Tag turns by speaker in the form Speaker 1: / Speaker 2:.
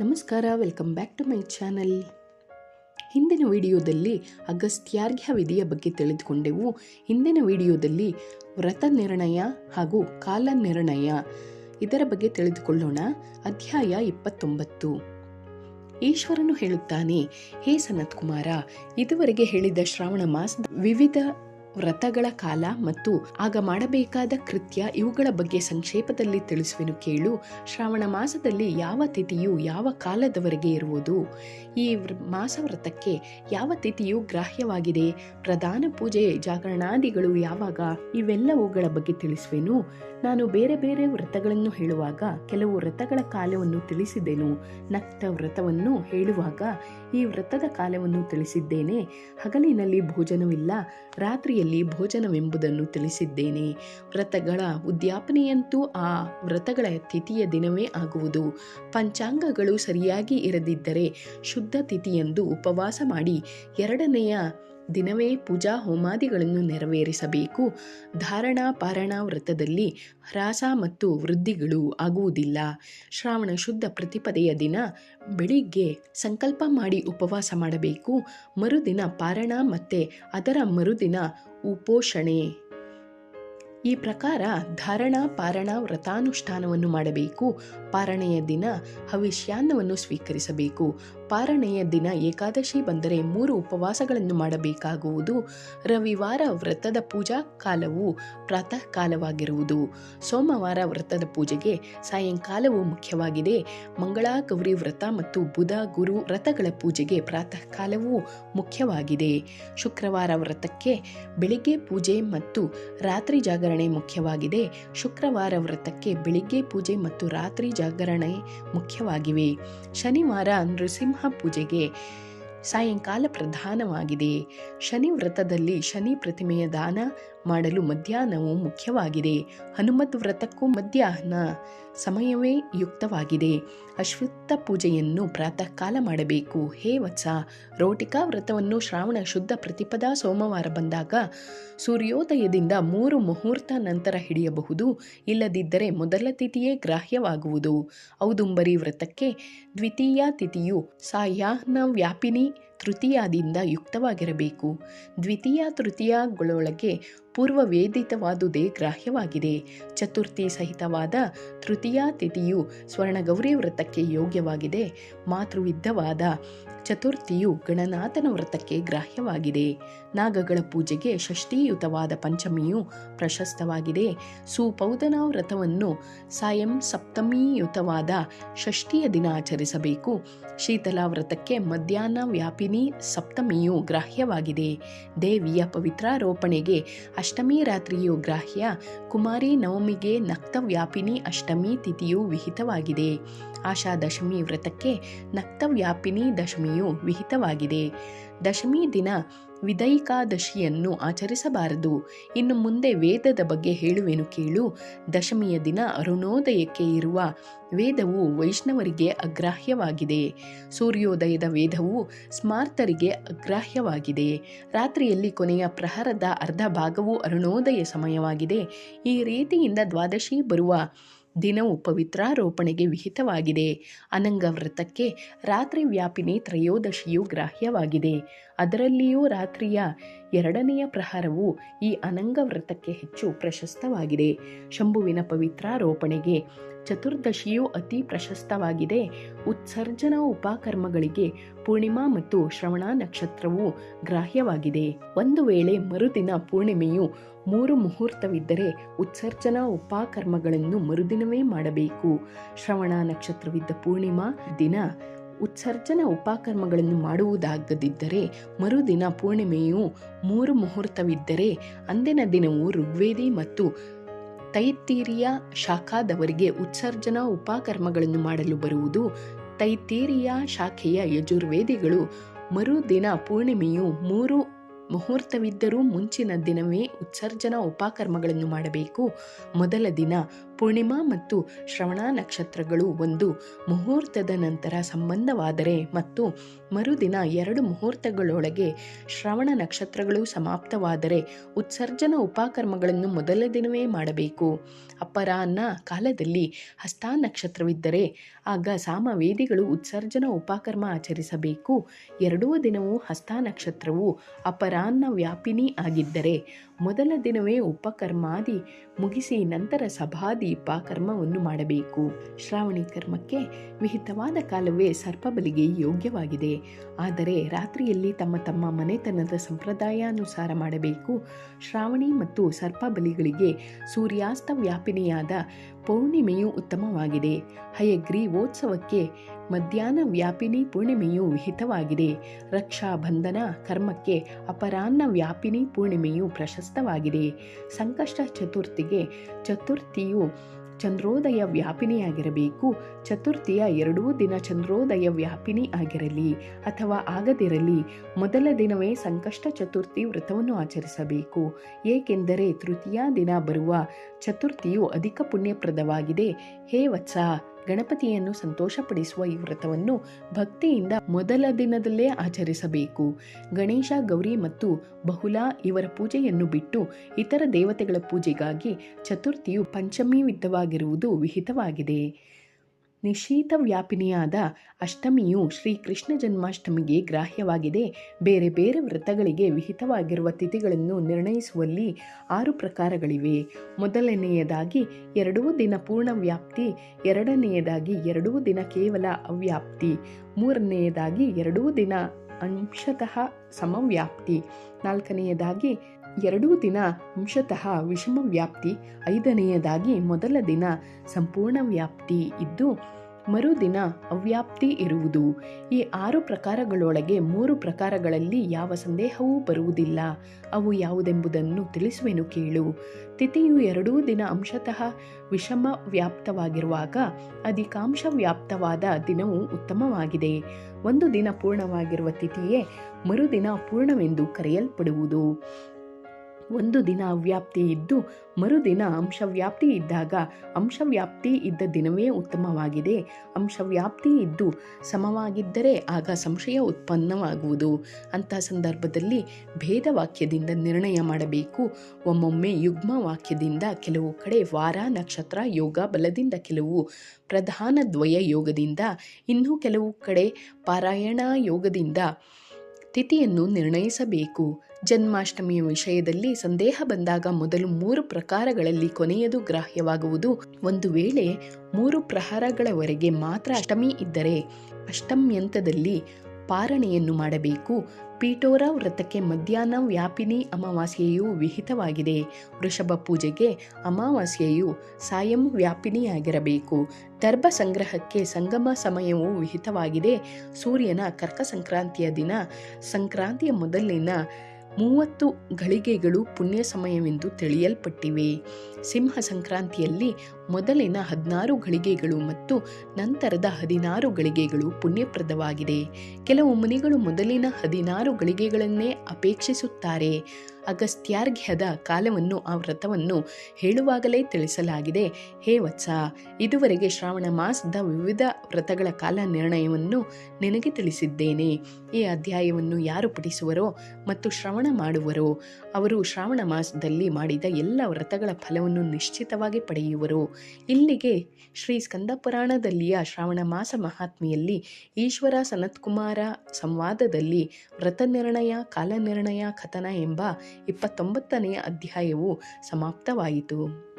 Speaker 1: ನಮಸ್ಕಾರ, welcome back to my channel. ಹಿಂದಿನ ವಿಡಿಯೋದಲ್ಲಿ ಅಗಸ್ತ್ಯಾರ್ಘ್ಯ ವಿಧಿಯ ಬಗ್ಗೆ ತಿಳಿದುಕೊಂಡೆವು. ಹಿಂದಿನ ವಿಡಿಯೋದಲ್ಲಿ ವ್ರತ ನಿರ್ಣಯ ಹಾಗೂ ಕಾಲ ನಿರ್ಣಯ ಇದರ ಬಗ್ಗೆ ತಿಳಿದುಕೊಳ್ಳೋಣ. ಅಧ್ಯಾಯ ಇಪ್ಪತ್ತೊಂಬತ್ತು. ಈಶ್ವರನು ಹೇಳುತ್ತಾನೆ, ಹೇ ಸನತ್ ಕುಮಾರ ಇದುವರೆಗೆ ಹೇಳಿದ ಶ್ರಾವಣ ಮಾಸದ ವಿವಿಧ ವ್ರತಗಳ ಕಾಲ ಮತ್ತು ಆಗ ಮಾಡಬೇಕಾದ ಕೃತ್ಯ ಇವುಗಳ ಬಗ್ಗೆ ಸಂಕ್ಷೇಪದಲ್ಲಿ ತಿಳಿಸುವೆನು ಕೇಳು. ಶ್ರಾವಣ ಮಾಸದಲ್ಲಿ ಯಾವ ತಿಥಿಯು ಯಾವ ಕಾಲದವರೆಗೆ ಇರುವುದು? ಈ ಮಾಸ ವ್ರತಕ್ಕೆ ಯಾವ ತಿಥಿಯು ಗ್ರಾಹ್ಯವಾಗಿದೆ? ಪ್ರಧಾನ ಪೂಜೆ ಜಾಗರಣಾದಿಗಳು ಯಾವಾಗ? ಇವೆಲ್ಲವುಗಳ ಬಗ್ಗೆ ತಿಳಿಸುವೆನು. ನಾನು ಬೇರೆ ಬೇರೆ ವ್ರತಗಳನ್ನು ಹೇಳುವಾಗ ಕೆಲವು ವ್ರತಗಳ ಕಾಲವನ್ನು ತಿಳಿಸಿದೆನು. ನಕ್ತ ವ್ರತವನ್ನು ಹೇಳುವಾಗ ಈ ವ್ರತದ ಕಾಲವನ್ನು ತಿಳಿಸಿದ್ದೇನೆ. ಹಗಲಿನಲ್ಲಿ ಭೋಜನವಿಲ್ಲ, ರಾತ್ರಿಯಲ್ಲಿ ಭೋಜನವೆಂಬುದನ್ನು ತಿಳಿಸಿದ್ದೇನೆ. ವ್ರತಗಳ ಉದ್ಯಾಪನೆಯಂತೂ ಆ ವ್ರತಗಳ ತಿಥಿಯ ದಿನವೇ ಆಗುವುದು. ಪಂಚಾಂಗಗಳು ಸರಿಯಾಗಿ ಇರದಿದ್ದರೆ ಶುದ್ಧ ತಿಥಿಯೆಂದು ಉಪವಾಸ ಮಾಡಿ ಎರಡನೆಯ ದಿನವೇ ಪೂಜಾ ಹೋಮಾದಿಗಳನ್ನು ನೆರವೇರಿಸಬೇಕು. ಧಾರಣಾ ಪಾರಣ ವ್ರತದಲ್ಲಿ ಹ್ರಾಸ ಮತ್ತು ವೃದ್ಧಿಗಳು ಆಗುವುದಿಲ್ಲ. ಶ್ರಾವಣ ಶುದ್ಧ ಪ್ರತಿಪದೆಯ ದಿನ ಬೆಳಿಗ್ಗೆ ಸಂಕಲ್ಪ ಮಾಡಿ ಉಪವಾಸ ಮಾಡಬೇಕು. ಮರುದಿನ ಪಾರಣ ಮತ್ತೆ ಅದರ ಮರುದಿನ ಉಪೋಷಣೆ. ಈ ಪ್ರಕಾರ ಧಾರಣ, ಪಾರಣ, ವ್ರತಾನುಷ್ಠಾನವನ್ನು ಮಾಡಬೇಕು. ಪಾರಣೆಯ ದಿನ ಹವಿಷ್ಯಾನ್ನವನ್ನು ಸ್ವೀಕರಿಸಬೇಕು. ಪಾರಣೆಯ ದಿನ ಏಕಾದಶಿ ಬಂದರೆ ಮೂರು ಉಪವಾಸಗಳನ್ನು ಮಾಡಬೇಕಾಗುವುದು. ರವಿವಾರ ವ್ರತದ ಪೂಜಾ ಕಾಲವು ಪ್ರಾತಃ ಕಾಲವಾಗಿರುವುದು ಸೋಮವಾರ ವ್ರತದ ಪೂಜೆಗೆ ಸಾಯಂಕಾಲವು ಮುಖ್ಯವಾಗಿದೆ. ಮಂಗಳಾ, ಗೌರಿ ವ್ರತ ಮತ್ತು ಬುಧ, ಗುರು ವ್ರತಗಳ ಪೂಜೆಗೆ ಪ್ರಾತಃ ಕಾಲವೂ ಮುಖ್ಯವಾಗಿದೆ. ಶುಕ್ರವಾರ ವ್ರತಕ್ಕೆ ಬೆಳಿಗ್ಗೆ ಪೂಜೆ ಮತ್ತು ರಾತ್ರಿ ಜಾಗರಣೆ ಮುಖ್ಯವಾಗಿದೆ. ಶುಕ್ರವಾರ ವ್ರತಕ್ಕೆ ಬೆಳಿಗ್ಗೆ ಪೂಜೆ ಮತ್ತು ರಾತ್ರಿ ಜಾಗರಣೆ ಮುಖ್ಯವಾಗಿವೆ. ಶನಿವಾರ ನೃಸಿಂಹ ಪೂಜೆಗೆ ಸಾಯಂಕಾಲ ಪ್ರಧಾನವಾಗಿದೆ. ಶನಿ ವ್ರತದಲ್ಲಿ ಶನಿ ಪ್ರತಿಮೆಯ ದಾನ ಮಾಡಲು ಮಧ್ಯಾಹ್ನವು ಮುಖ್ಯವಾಗಿದೆ. ಹನುಮತ್ ವ್ರತಕ್ಕೂ ಮಧ್ಯಾಹ್ನ ಸಮಯವೇ ಯುಕ್ತವಾಗಿದೆ. ಅಶ್ವತ್ಥ ಪೂಜೆಯನ್ನು ಪ್ರಾತಃ ಕಾಲ ಮಾಡಬೇಕು. ಹೇ ವತ್ಸ! ರೋಟಿಕಾ ವ್ರತವನ್ನು ಶ್ರಾವಣ ಶುದ್ಧ ಪ್ರತಿಪದಾ ಸೋಮವಾರ ಬಂದಾಗ ಸೂರ್ಯೋದಯದಿಂದ ಮೂರು ಮುಹೂರ್ತ ನಂತರ ಹಿಡಿಯಬಹುದು. ಇಲ್ಲದಿದ್ದರೆ ಮೊದಲ ತಿಥಿಯೇ ಗ್ರಾಹ್ಯವಾಗುವುದು. ಔದುಂಬರಿ ವ್ರತಕ್ಕೆ ದ್ವಿತೀಯ ತಿಥಿಯು ಸಾಯಾಹ್ನ ವ್ಯಾಪಿನಿ ತೃತೀಯದಿಂದ ಯುಕ್ತವಾಗಿರಬೇಕು. ದ್ವಿತೀಯ ತೃತೀಯಗಳೊಳಗೆ ಪೂರ್ವ ವೇದಿತವಾದುದೇ ಗ್ರಾಹ್ಯವಾಗಿದೆ. ಚತುರ್ಥಿ ಸಹಿತವಾದ ತೃತೀಯ ತಿಥಿಯು ಸ್ವರ್ಣಗೌರಿ ವ್ರತಕ್ಕೆ ಯೋಗ್ಯವಾಗಿದೆ. ಮಾತೃವಿದ್ದವಾದ ಚತುರ್ಥಿಯು ಗಣನಾಥನ ವ್ರತಕ್ಕೆ ಗ್ರಾಹ್ಯವಾಗಿದೆ. ನಾಗಗಳ ಪೂಜೆಗೆ ಷಷ್ಠಿಯುತವಾದ ಪಂಚಮಿಯು ಪ್ರಶಸ್ತವಾಗಿದೆ. ಸುಪೌದನ ವ್ರತವನ್ನು ಸಾಯಂ ಸಪ್ತಮಿಯುತವಾದ ಷಷ್ಠಿಯ ದಿನ ಆಚರಿಸಬೇಕು. ಶೀತಲ ವ್ರತಕ್ಕೆ ಮಧ್ಯಾಹ್ನ ವ್ಯಾಪಿನಿ ಸಪ್ತಮಿಯು ಗ್ರಾಹ್ಯವಾಗಿದೆ. ದೇವಿಯ ಪವಿತ್ರಾರೋಪಣೆಗೆ ಅಷ್ಟಮಿ ರಾತ್ರಿಯು ಗ್ರಾಹ್ಯ. ಕುಮಾರಿ ನವಮಿಗೆ ನಕ್ತ ವ್ಯಾಪಿನಿ ಅಷ್ಟಮಿ ತಿಥಿಯು ವಿಹಿತವಾಗಿದೆ. ಆಶಾ ದಶಮಿ ವ್ರತಕ್ಕೆ ನಕ್ತವ್ಯಾಪಿನಿ ದಶಮಿಯು ವಿಹಿತವಾಗಿದೆ. ದಶಮಿ ದಿನ ವಿದೈಕಾದಶಿಯನ್ನು ಆಚರಿಸಬಾರದು. ಇನ್ನು ಮುಂದೆ ವೇದದ ಬಗ್ಗೆ ಹೇಳುವೆನು ಕೇಳು. ದಶಮಿಯ ದಿನ ಅರುಣೋದಯಕ್ಕೆ ಇರುವ ವೇದವು ವೈಷ್ಣವರಿಗೆ ಅಗ್ರಾಹ್ಯವಾಗಿದೆ. ಸೂರ್ಯೋದಯದ ವೇದವು ಸ್ಮಾರ್ತರಿಗೆ ಅಗ್ರಾಹ್ಯವಾಗಿದೆ. ರಾತ್ರಿಯಲ್ಲಿ ಕೊನೆಯ ಪ್ರಹರದ ಅರ್ಧ ಭಾಗವು ಅರುಣೋದಯ ಸಮಯವಾಗಿದೆ. ಈ ರೀತಿಯಿಂದ ದ್ವಾದಶಿ ಬರುವ ದಿನವು ಪವಿತ್ರಾರೋಪಣೆಗೆ ವಿಹಿತವಾಗಿದೆ. ಅನಂಗ ವ್ರತಕ್ಕೆ ರಾತ್ರಿ ವ್ಯಾಪಿನಿ ತ್ರಯೋದಶಿಯು ಗ್ರಾಹ್ಯವಾಗಿದೆ. ಅದರಲ್ಲಿಯೂ ರಾತ್ರಿಯ ಎರಡನೆಯ ಪ್ರಹಾರವು ಈ ಅನಂಗ ವ್ರತಕ್ಕೆ ಹೆಚ್ಚು ಪ್ರಶಸ್ತವಾಗಿದೆ. ಶಂಭುವಿನ ಪವಿತ್ರಾರೋಪಣೆಗೆ ಚತುರ್ದಶಿಯು ಅತಿ ಪ್ರಶಸ್ತವಾಗಿದೆ. ಉತ್ಸರ್ಜನಾ ಉಪಕರ್ಮಗಳಿಗೆ ಪೂರ್ಣಿಮಾ ಮತ್ತು ಶ್ರವಣ ನಕ್ಷತ್ರವು ಗ್ರಾಹ್ಯವಾಗಿದೆ. ಒಂದು ವೇಳೆ ಮರುದಿನ ಪೂರ್ಣಿಮೆಯು ಮೂರು ಮುಹೂರ್ತವಿದ್ದರೆ ಉತ್ಸರ್ಜನಾ ಉಪಕರ್ಮಗಳನ್ನು ಮರುದಿನವೇ ಮಾಡಬೇಕು. ಶ್ರವಣ ನಕ್ಷತ್ರವಿದ್ದ ಪೂರ್ಣಿಮಾ ದಿನ ಉತ್ಸರ್ಜನ ಉಪಕರ್ಮಗಳನ್ನು ಮಾಡುವುದಾಗದಿದ್ದರೆ ಮರುದಿನ ಪೂರ್ಣಿಮೆಯು ಮೂರು ಮುಹೂರ್ತವಿದ್ದರೆ ಅಂದಿನ ದಿನವು ಋಗ್ವೇದಿ ಮತ್ತು ತೈತ್ತೀರಿಯ ಶಾಖಾದವರಿಗೆ ಉತ್ಸರ್ಜನಾ ಉಪಕರ್ಮಗಳನ್ನು ಮಾಡಲು ಬರುವುದು. ತೈತ್ತೀರಿಯ ಶಾಖೆಯ ಯಜುರ್ವೇದಿಗಳು ಮರುದಿನ ಪೂರ್ಣಿಮೆಯು ಮೂರು ಮುಹೂರ್ತವಿದ್ದರೂ ಮುಂಚಿನ ದಿನವೇ ಉತ್ಸರ್ಜನಾ ಉಪಕರ್ಮಗಳನ್ನು ಮಾಡಬೇಕು. ಮೊದಲ ದಿನ ಪೂರ್ಣಿಮಾ ಮತ್ತು ಶ್ರವಣ ನಕ್ಷತ್ರಗಳು ಒಂದು ಮುಹೂರ್ತದ ನಂತರ ಸಂಬಂಧವಾದರೆ ಮತ್ತು ಮರುದಿನ ಎರಡು ಮುಹೂರ್ತಗಳೊಳಗೆ ಶ್ರವಣ ನಕ್ಷತ್ರಗಳು ಸಮಾಪ್ತವಾದರೆ ಉತ್ಸರ್ಜನ ಉಪಕರ್ಮಗಳನ್ನು ಮೊದಲ ದಿನವೇ ಮಾಡಬೇಕು. ಅಪರಾಹ್ನ ಕಾಲದಲ್ಲಿ ಹಸ್ತ ನಕ್ಷತ್ರವಿದ್ದರೆ ಆಗ ಸಾಮವೇದಿಗಳು ಉತ್ಸರ್ಜನ ಉಪಕರ್ಮ ಆಚರಿಸಬೇಕು. ಎರಡೂ ದಿನವೂ ಹಸ್ತ ನಕ್ಷತ್ರವು ಅಪರಾಹ್ನ ವ್ಯಾಪಿನಿ ಆಗಿದ್ದರೆ ಮೊದಲ ದಿನವೇ ಉಪಕರ್ಮಾದಿ ಮುಗಿಸಿ ನಂತರ ಸಭಾದಿ ಉಪಕರ್ಮವನ್ನು ಮಾಡಬೇಕು. ಶ್ರಾವಣಿ ಕರ್ಮಕ್ಕೆ ವಿಹಿತವಾದ ಕಾಲವೇ ಸರ್ಪಬಲಿಗೆ ಯೋಗ್ಯವಾಗಿದೆ. ಆದರೆ ರಾತ್ರಿಯಲ್ಲಿ ತಮ್ಮ ತಮ್ಮ ಮನೆತನದ ಸಂಪ್ರದಾಯಾನುಸಾರ ಮಾಡಬೇಕು. ಶ್ರಾವಣಿ ಮತ್ತು ಸರ್ಪಬಲಿಗಳಿಗೆ ಸೂರ್ಯಾಸ್ತ ವ್ಯಾಪಿನಿಯಾದ ಪೌರ್ಣಿಮೆಯು ಉತ್ತಮವಾಗಿದೆ. ಹಯಗ್ರೀವೋತ್ಸವಕ್ಕೆ ಮಧ್ಯಾಹ್ನ ವ್ಯಾಪಿನಿ ಪೂರ್ಣಿಮೆಯು ವಿಹಿತವಾಗಿದೆ. ರಕ್ಷಾಬಂಧನ ಕರ್ಮಕ್ಕೆ ಅಪರಾಹ್ನ ವ್ಯಾಪಿನಿ ಪೂರ್ಣಿಮೆಯು ಪ್ರಶಸ್ತವಾಗಿದೆ. ಸಂಕಷ್ಟ ಚತುರ್ಥಿಗೆ ಚತುರ್ಥಿಯು ಚಂದ್ರೋದಯ ವ್ಯಾಪಿನಿಯಾಗಿರಬೇಕು. ಚತುರ್ಥಿಯ ಎರಡೂ ದಿನ ಚಂದ್ರೋದಯ ವ್ಯಾಪಿನಿ ಆಗಿರಲಿ ಅಥವಾ ಆಗದಿರಲಿ, ಮೊದಲ ದಿನವೇ ಸಂಕಷ್ಟ ಚತುರ್ಥಿ ವ್ರತವನ್ನು ಆಚರಿಸಬೇಕು. ಏಕೆಂದರೆ ತೃತೀಯ ದಿನ ಬರುವ ಚತುರ್ಥಿಯು ಅಧಿಕ ಪುಣ್ಯಪ್ರದವಾಗಿದೆ. ಹೇ ವತ್ಸ! ಗಣಪತಿಯನ್ನು ಸಂತೋಷಪಡಿಸುವ ಈ ವ್ರತವನ್ನು ಭಕ್ತಿಯಿಂದ ಮೊದಲ ದಿನದಲ್ಲೇ ಆಚರಿಸಬೇಕು. ಗಣೇಶ, ಗೌರಿ ಮತ್ತು ಬಹುಲಾ ಇವರ ಪೂಜೆಯನ್ನು ಬಿಟ್ಟು ಇತರ ದೇವತೆಗಳ ಪೂಜೆಗಾಗಿ ಚತುರ್ಥಿಯು ಪಂಚಮಿ ವಿಧವಾಗಿರುವುದು ವಿಹಿತವಾಗಿದೆ. ನಿಶೀತ ವ್ಯಾಪಿನಿಯಾದ ಅಷ್ಟಮಿಯು ಶ್ರೀ ಕೃಷ್ಣ ಜನ್ಮಾಷ್ಟಮಿಗೆ ಗ್ರಾಹ್ಯವಾಗಿದೆ. ಬೇರೆ ಬೇರೆ ವ್ರತಗಳಿಗೆ ವಿಹಿತವಾಗಿರುವ ತಿಥಿಗಳನ್ನು ನಿರ್ಣಯಿಸುವಲ್ಲಿ ಆರು ಪ್ರಕಾರಗಳಿವೆ. ಮೊದಲನೆಯದಾಗಿ ಎರಡೂ ದಿನ ಪೂರ್ಣ ವ್ಯಾಪ್ತಿ, ಎರಡನೆಯದಾಗಿ ಎರಡೂ ದಿನ ಕೇವಲ ಅವ್ಯಾಪ್ತಿ, ಮೂರನೆಯದಾಗಿ ಎರಡೂ ದಿನ ಅಂಶತಃ ಸಮವ್ಯಾಪ್ತಿ, ನಾಲ್ಕನೆಯದಾಗಿ ಎರಡೂ ದಿನ ಅಂಶತಃ ವಿಷಮ ವ್ಯಾಪ್ತಿ, ಐದನೆಯದಾಗಿ ಮೊದಲ ದಿನ ಸಂಪೂರ್ಣ ವ್ಯಾಪ್ತಿ ಇದ್ದು, ಮರುದಿನ ಅವ್ಯಾಪ್ತಿ ಇರುವುದು. ಈ ಆರು ಪ್ರಕಾರಗಳೊಳಗೆ ಮೂರು ಪ್ರಕಾರಗಳಲ್ಲಿ ಯಾವ ಸಂದೇಹವೂ ಬರುವುದಿಲ್ಲ. ಅವು ಯಾವುದೆಂಬುದನ್ನು ತಿಳಿಸುವೆನು ಕೇಳು. ತಿಥಿಯು ಎರಡೂ ದಿನ ಅಂಶತಃ ವಿಷಮ ವ್ಯಾಪ್ತವಾಗಿರುವಾಗ ಅಧಿಕಾಂಶ ವ್ಯಾಪ್ತವಾದ ದಿನವು ಉತ್ತಮವಾಗಿದೆ. ಒಂದು ದಿನ ಪೂರ್ಣವಾಗಿರುವ ತಿಥಿಯೇ ಮರುದಿನ ಪೂರ್ಣವೆಂದು ಕರೆಯಲ್ಪಡುವುದು. ಒಂದು ದಿನ ವ್ಯಾಪ್ತಿ ಇದ್ದು ಮರುದಿನ ಅಂಶವ್ಯಾಪ್ತಿ ಇದ್ದಾಗ ಅಂಶವ್ಯಾಪ್ತಿ ಇದ್ದ ದಿನವೇ ಉತ್ತಮವಾಗಿದೆ. ಅಂಶವ್ಯಾಪ್ತಿ ಇದ್ದು ಸಮವಾಗಿದ್ದರೆ ಆಗ ಸಂಶಯ ಉತ್ಪನ್ನವಾಗುವುದು. ಅಂಥ ಸಂದರ್ಭದಲ್ಲಿ ಭೇದ ವಾಕ್ಯದಿಂದ ನಿರ್ಣಯ ಮಾಡಬೇಕು. ಒಮ್ಮೊಮ್ಮೆ ಯುಗ್ಮ ವಾಕ್ಯದಿಂದ ಕೆಲವು ಕಡೆ ವಾರ, ನಕ್ಷತ್ರ, ಯೋಗ ಬಲದಿಂದ ಕೆಲವು ಪ್ರಧಾನ ದ್ವಯ ಯೋಗದಿಂದ, ಇನ್ನೂ ಕೆಲವು ಕಡೆ ಪಾರಾಯಣ ಯೋಗದಿಂದ ತಿಥಿಯನ್ನು ನಿರ್ಣಯಿಸಬೇಕು. ಜನ್ಮಾಷ್ಟಮಿಯ ವಿಷಯದಲ್ಲಿ ಸಂದೇಹ ಬಂದಾಗ ಮೊದಲು ಮೂರು ಪ್ರಕಾರಗಳಲ್ಲಿ ಕೊನೆಯದು ಗ್ರಾಹ್ಯವಾಗುವುದು. ಒಂದು ವೇಳೆ ಮೂರು ಪ್ರಹಾರಗಳವರೆಗೆ ಮಾತ್ರ ಅಷ್ಟಮಿ ಇದ್ದರೆ ಅಷ್ಟಮ್ಯಂತದಲ್ಲಿ ಪಾರಣೆಯನ್ನು ಮಾಡಬೇಕು. ಪೀಠೋರ ವ್ರತಕ್ಕೆ ಮಧ್ಯಾಹ್ನ ವ್ಯಾಪಿನಿ ಅಮಾವಾಸ್ಯೆಯು ವಿಹಿತವಾಗಿದೆ. ವೃಷಭ ಪೂಜೆಗೆ ಅಮಾವಾಸ್ಯೆಯು ಸಾಯಂ ವ್ಯಾಪಿನಿಯಾಗಿರಬೇಕು. ದರ್ಭ ಸಂಗ್ರಹಕ್ಕೆ ಸಂಗಮ ಸಮಯವು ವಿಹಿತವಾಗಿದೆ. ಸೂರ್ಯನ ಕರ್ಕ ಸಂಕ್ರಾಂತಿಯ ದಿನ, ಸಂಕ್ರಾಂತಿಯ ಮೊದಲಿನ ಮೂವತ್ತು ಗಳಿಗೆಗಳು ಪುಣ್ಯ ಸಮಯವೆಂದು ತಿಳಿಯಲ್ಪಟ್ಟಿವೆ. ಸಿಂಹ ಸಂಕ್ರಾಂತಿಯಲ್ಲಿ ಮೊದಲಿನ ಹದಿನಾರು ಗಳಿಗೆಗಳು ಮತ್ತು ನಂತರದ ಹದಿನಾರು ಗಳಿಗೆಗಳು ಪುಣ್ಯಪ್ರದವಾಗಿದೆ. ಕೆಲವು ಮುನಿಗಳು ಮೊದಲಿನ ಹದಿನಾರು ಗಳಿಗೆಗಳನ್ನೇ ಅಪೇಕ್ಷಿಸುತ್ತಾರೆ. ಅಗಸ್ತ್ಯಾರ್ಘ್ಯದ ಕಾಲವನ್ನು ಆ ವ್ರತವನ್ನು ಹೇಳುವಾಗಲೇ ತಿಳಿಸಲಾಗಿದೆ. ಹೇ ವತ್ಸ, ಇದುವರೆಗೆ ಶ್ರಾವಣ ಮಾಸದ ವಿವಿಧ ವ್ರತಗಳ ಕಾಲ ನಿರ್ಣಯವನ್ನು ನಿನಗೆ ತಿಳಿಸಿದ್ದೇನೆ. ಈ ಅಧ್ಯಾಯವನ್ನು ಯಾರು ಪಠಿಸುವರೋ ಮತ್ತು ಶ್ರವಣ ಮಾಡುವರೋ, ಅವರು ಶ್ರಾವಣ ಮಾಸದಲ್ಲಿ ಮಾಡಿದ ಎಲ್ಲ ವ್ರತಗಳ ಫಲವನ್ನು ನಿಶ್ಚಿತವಾಗಿ ಪಡೆಯುವರು. ಇಲ್ಲಿಗೆ ಶ್ರೀ ಸ್ಕಂದ ಪುರಾಣದಲ್ಲಿಯ ಶ್ರಾವಣ ಮಾಸ ಮಹಾತ್ಮೆಯಲ್ಲಿ ಈಶ್ವರ ಸನತ್ಕುಮಾರ ಸಂವಾದದಲ್ಲಿ ವ್ರತ ನಿರ್ಣಯ ಕಾಲ ನಿರ್ಣಯ ಕಥನ ಎಂಬ ಇಪ್ಪತ್ತೊಂಬತ್ತನೆಯ ಅಧ್ಯಾಯವು ಸಮಾಪ್ತವಾಯಿತು.